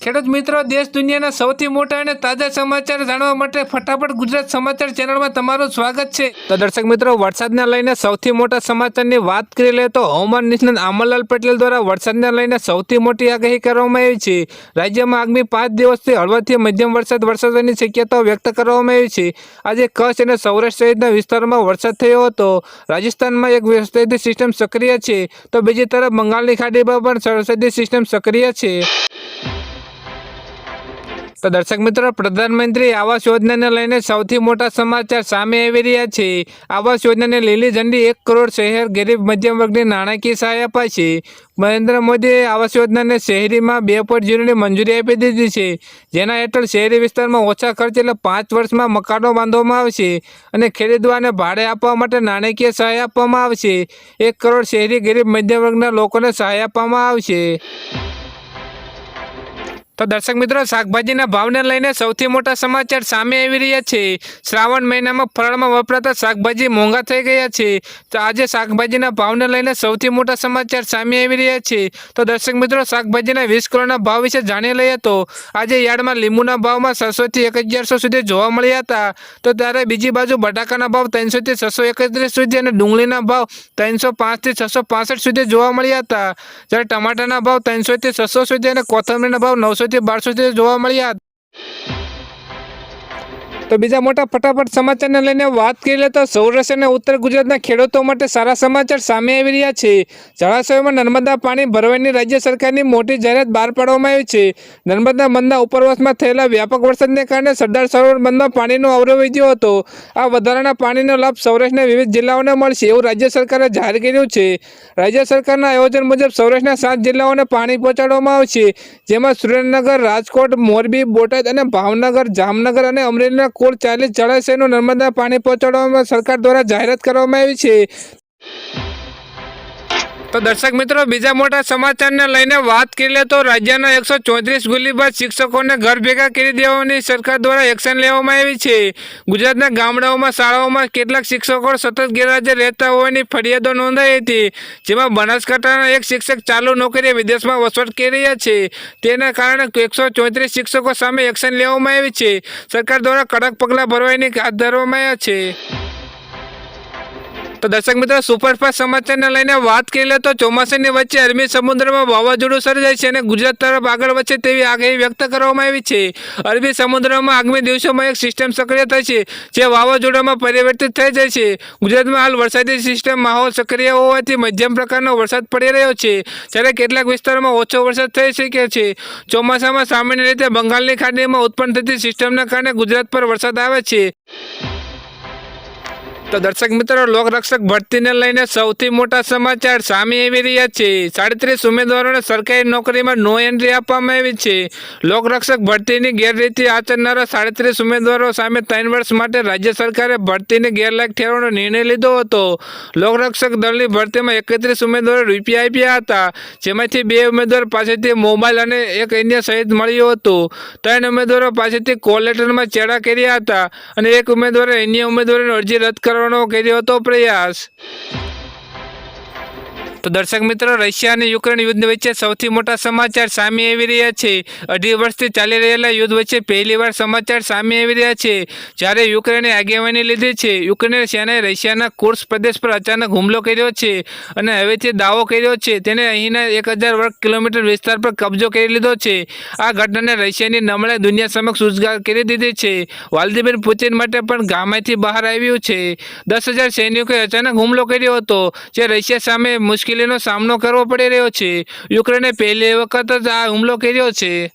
ખેડૂત મિત્રો, દેશ દુનિયાના સૌથી મોટા અને તાજા સમાચાર જાણવા માટે ફટાફટ ગુજરાત સમાચાર ચેનલમાં તમારું સ્વાગત છે. તો દર્શક મિત્રો, વરસાદને લઈને સૌથી મોટા સમાચારની વાત કરી લે તો હવામાન નિષ્ણાત અમરલાલ પટેલ દ્વારા વરસાદને લઈને સૌથી મોટી આગાહી કરવામાં આવી છે. રાજ્યમાં આગામી પાંચ દિવસથી હળવાથી મધ્યમ વરસાદ વરસાદની શક્યતાઓ વ્યક્ત કરવામાં આવી છે. આજે કચ્છ અને સૌરાષ્ટ્ર સહિતના વિસ્તારોમાં વરસાદ થયો હતો. રાજસ્થાનમાં એક વરસાદી સિસ્ટમ સક્રિય છે. તો બીજી તરફ બંગાળની ખાડીમાં પણ વરસાદી સિસ્ટમ સક્રિય છે. તો દર્શક મિત્રો, પ્રધાનમંત્રી આવાસ યોજનાને લઈને સૌથી મોટા સમાચાર સામે આવી રહ્યા છે. આવાસ યોજનાને લીલી ઝંડી એક કરોડ શહેર ગરીબ મધ્યમ વર્ગની નાણાકીય સહાય અપાશે. નરેન્દ્ર મોદીએ આવાસ યોજનાને શહેરીમાં બે પોઈન્ટ ઝીરોની મંજૂરી આપી દીધી છે. જેના હેઠળ શહેરી વિસ્તારમાં ઓછા ખર્ચે એટલે પાંચ વર્ષમાં મકાનો બાંધવામાં આવશે અને ખરીદવાને ભાડે આપવા માટે નાણાકીય સહાય આપવામાં આવશે. એક કરોડ શહેરી ગરીબ મધ્યમ વર્ગના લોકોને સહાય આપવામાં આવશે. તો દર્શક મિત્રો, શાકભાજીના ભાવને લઈને સૌથી મોટા સમાચાર સામે આવી રહ્યા છે. શ્રાવણ મહિનામાં ફળમાં વપરાતા શાકભાજી મોંઘા થઈ ગયા છે. તો આજે શાકભાજીના ભાવને લઈને સૌથી મોટા સમાચાર સામે આવી રહ્યા છે. તો દર્શક મિત્રો, શાકભાજીના વીસ કિલોના ભાવ વિશે જાણી લઈએ તો આજે યાર્ડમાં લીંબુના ભાવમાં છસોથી એક સુધી જોવા મળ્યા હતા. તો ત્યારે બીજી બાજુ બટાકાના ભાવ ત્રણસોથી છસો એકત્રીસ સુધી અને ડુંગળીના ભાવ ત્રણસો પાંચથી છસો પાસઠ સુધી જોવા મળ્યા હતા. જ્યારે ટમાટાના ભાવ ત્રણસોથી છસો સુધી અને કોથમરીના ભાવ નવસોથી બારસો સુધી જોવા મળ્યા. તો બીજા મોટા ફટાફટ સમાચારને લઈને વાત કરી લે તો સૌરાષ્ટ્ર અને ઉત્તર ગુજરાતના ખેડૂતો માટે સારા સમાચાર સામે આવી રહ્યા છે. જળાશયોમાં નર્મદા પાણી ભરવાની રાજ્ય સરકારની મોટી જાહેરાત બહાર પાડવામાં આવી છે. નર્મદા બંધના ઉપરવાસમાં થયેલા વ્યાપક વરસાદને કારણે સરદાર સરોવર બંધમાં પાણીનો અવરોધ વધ્યો હતો. આ વધારાના પાણીનો લાભ સૌરાષ્ટ્રના વિવિધ જિલ્લાઓને મળશે એવું રાજ્ય સરકારે જાહેર કર્યું છે. રાજ્ય સરકારના આયોજન મુજબ સૌરાષ્ટ્રના સાત જિલ્લાઓને પાણી પહોંચાડવામાં આવશે. જેમાં સુરેન્દ્રનગર, રાજકોટ, મોરબી, બોટાદ અને ભાવનગર, જામનગર અને અમરેલીના કુલ ચાલીસ જળાશયનું નર્મદા પાણી પહોંચાડવામાં સરકાર દ્વારા જાહેરાત કરવામાં આવી છે. તો દર્શક મિત્રો, બીજા મોટા સમાચારને લઈને વાત કરી લે તો રાજ્યના એકસો ચોત્રીસ ગુલીબાજ શિક્ષકોને ઘર ભેગા કરી દેવાની સરકાર દ્વારા એક્શન લેવામાં આવી છે. ગુજરાતના ગામડાઓમાં, શાળાઓમાં કેટલાક શિક્ષકો સતત ગેરહાજર રહેતા હોવાની ફરિયાદો નોંધાઈ હતી, જેમાં બનાસકાંઠાના એક શિક્ષક ચાલુ નોકરીએ વિદેશમાં વસવાટ કરી રહ્યા છે. તેના કારણે એકસો ચોત્રીસ શિક્ષકો સામે એક્શન લેવામાં આવી છે. સરકાર દ્વારા કડક પગલાં ભરવાની હાથ ધરવામાં આવ્યા છે. તો દર્શક મિત્રો, સુપરફાસ્ટ સમાચારને લઈને વાત કરી લે તો ચોમાસાની વચ્ચે અરબી સમુદ્રમાં વાવાઝોડું સર્જાય છે અને ગુજરાત તરફ આગળ વધશે તેવી આગાહી વ્યક્ત કરવામાં આવી છે. અરબી સમુદ્રમાં આગામી દિવસોમાં એક સિસ્ટમ સક્રિય થશે જે વાવાઝોડામાં પરિવર્તિત થઈ જાય છે. ગુજરાતમાં હાલ વરસાદી સિસ્ટમ માહોલ સક્રિય હોવાથી મધ્યમ પ્રકારનો વરસાદ પડી રહ્યો છે. જ્યારે કેટલાક વિસ્તારોમાં ઓછો વરસાદ થઈ શકે છે. ચોમાસામાં સામાન્ય રીતે બંગાળની ખાડીમાં ઉત્પન્ન થતી સિસ્ટમના કારણે ગુજરાત પર વરસાદ આવે છે. તો દર્શક મિત્રો, લોકરક્ષક ભરતીને લઈને સૌથી મોટા સમાચાર સામે આવી રહ્યા છે. સાડત્રીસ ઉમેદવારોને સરકારી નોકરીમાં નો એન્ટ્રી આપવામાં આવી છે. લોકરક્ષક ભરતીની ગેરરીતિ આચરનારા સાડત્રીસ ઉમેદવારો સામે ત્રણ વર્ષ માટે રાજ્ય સરકારે ભરતીને ગેરલાયક ઠેરવાનો નિર્ણય લીધો હતો. લોકરક્ષક દળની ભરતીમાં એકત્રીસ ઉમેદવારો રૂપિયા આપ્યા હતા, જેમાંથી બે ઉમેદવાર પાસેથી મોબાઈલ અને એક અન્ય સહિત મળ્યું હતું. ત્રણ ઉમેદવારો પાસેથી કોલ લેટરમાં ચેડા કર્યા હતા અને એક ઉમેદવારે અન્ય ઉમેદવારોની અરજી રદ કરવાનો કર્યો હતો પ્રયાસ. તો દર્શક મિત્રો, રશિયા અને યુક્રેન યુદ્ધ વચ્ચે સૌથી મોટા સમાચાર સામે આવી રહ્યા છે. અઢી વર્ષથી ચાલી રહેલા યુદ્ધ વચ્ચે પહેલીવાર સમાચાર સામે આવી રહ્યા છે. જ્યારે યુક્રેને આગેવાની લીધી છે, યુક્રેન સેનાએ રશિયાના કુર્સ પ્રદેશ પર અચાનક હુમલો કર્યો છે અને હવેથી દાવો કર્યો છે. તેને અહીંના એક વર્ગ કિલોમીટર વિસ્તાર પર કબજો કરી લીધો છે. આ ઘટનાને રશિયાની નમળે દુનિયા સમક્ષ ઉજગાર કરી દીધી છે. વાલદીમીર પુતિન માટે પણ ગામાથી બહાર આવ્યું છે. દસ હજાર સૈનિકોએ અચાનક હુમલો કર્યો હતો, જે રશિયા સામે મુશ્કેલીનો સામનો કરવો પડી રહ્યો છે. યુક્રેને પહેલી વખત જ આ હુમલો કર્યો છે.